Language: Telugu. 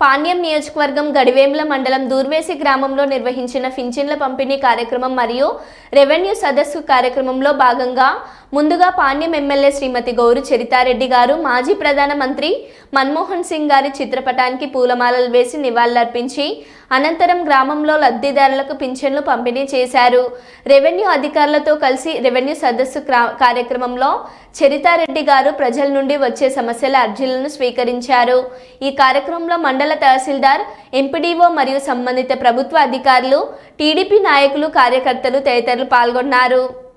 పాణ్యం నియోజకవర్గం గడివేముల మండలం దూర్వేసి గ్రామంలో నిర్వహించిన పింఛన్ల పంపిణీ కార్యక్రమం మరియు రెవెన్యూ సదస్సు కార్యక్రమంలో భాగంగా ముందుగా పాణ్యం ఎమ్మెల్యే శ్రీమతి గౌరు చరితారెడ్డి గారు మాజీ ప్రధానమంత్రి మన్మోహన్ సింగ్ గారి చిత్రపటానికి పూలమాలలు వేసి నివాళులర్పించి అనంతరం గ్రామంలో లబ్ధిదారులకు పింఛన్లు పంపిణీ చేశారు. రెవెన్యూ అధికారులతో కలిసి రెవెన్యూ సదస్సు క్రా- కార్యక్రమంలో చరితారెడ్డి గారు ప్రజల నుండి వచ్చే సమస్యల అర్జీలను స్వీకరించారు. ఈ కార్యక్రమంలో మండల తహసీల్దార్ ఎంపీడీఓ మరియు సంబంధిత ప్రభుత్వ అధికారులు టీడీపీ నాయకులు కార్యకర్తలు తదితరులు పాల్గొన్నారు.